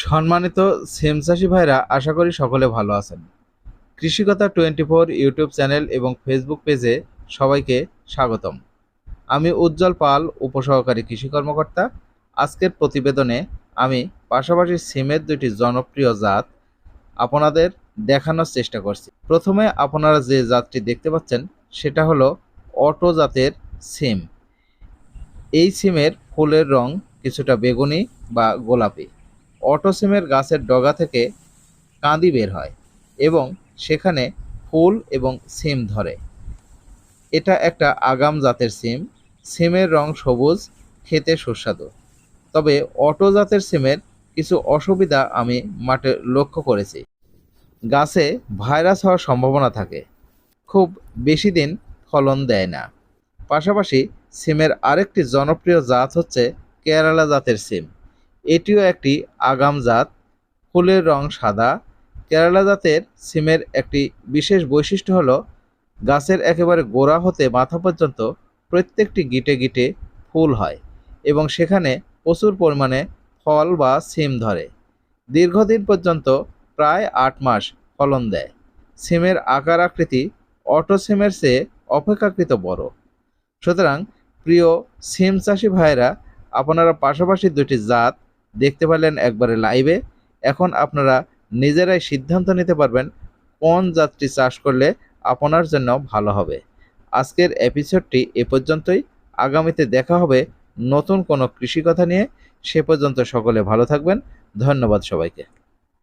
সম্মানিত সিম চাষি ভাইরা, আশা করি সকলে ভালো আছেন। কৃষিকতা টোয়েন্টি ফোর ইউটিউব চ্যানেল এবং ফেসবুক পেজে সবাইকে স্বাগতম। আমি উজ্জ্বল পাল, উপসহকারী কৃষি কর্মকর্তা। আজকের প্রতিবেদনে আমি পাশাপাশি সিমের দুটি জনপ্রিয় জাত আপনাদের দেখানোর চেষ্টা করছি। প্রথমে আপনারা যে জাতটি দেখতে পাচ্ছেন, সেটা হলো অটো জাতের সিম। এই সিমের ফুলের রং কিছুটা বেগুনি বা গোলাপি। অটো সিমের গাছের ডগা থেকে কাঁদি বের হয় এবং সেখানে ফুল এবং সিম ধরে। এটা একটা আগাম জাতের সিম। সিমের রং সবুজ, খেতে সুস্বাদু। তবে অটো জাতের সিমের কিছু অসুবিধা আমি মাঠে লক্ষ্য করেছি। গাছে ভাইরাস হওয়ার সম্ভাবনা থাকে। খুব বেশি দিন ফলন দেয় না। পাশাপাশি সিমের আরেকটি জনপ্রিয় জাত হচ্ছে কেরালা জাতের সিম। এটিও একটি আগাম জাত। ফুলের রং সাদা। কেরালা জাতের সিমের একটি বিশেষ বৈশিষ্ট্য হলো, গাছের একেবারে গোড়া হতে মাথা পর্যন্ত প্রত্যেকটি গিটে গিটে ফুল হয় এবং সেখানে প্রচুর পরিমাণে ফল বা সিম ধরে। দীর্ঘদিন পর্যন্ত প্রায় আট মাস ফলন দেয়। সিমের আকার আকৃতি অটো সিমের চেয়ে অপেক্ষাকৃত বড়। সুতরাং প্রিয় সিম চাষি ভাইয়েরা, আপনারা পাশাপাশি দুটি জাত দেখতে পারলেন একবারে লাইভে এখন আপনারা নিজেরাই সিদ্ধান্ত নিতে পারবেন কোন জাতটি চাষ করলে আপনার জন্য ভালো হবে। আজকের এপিসোডটি এ পর্যন্তই। আগামীতে দেখা হবে নতুন কোনো কৃষি কথা নিয়ে। সে পর্যন্ত সকলে ভালো থাকবেন। ধন্যবাদ সবাইকে।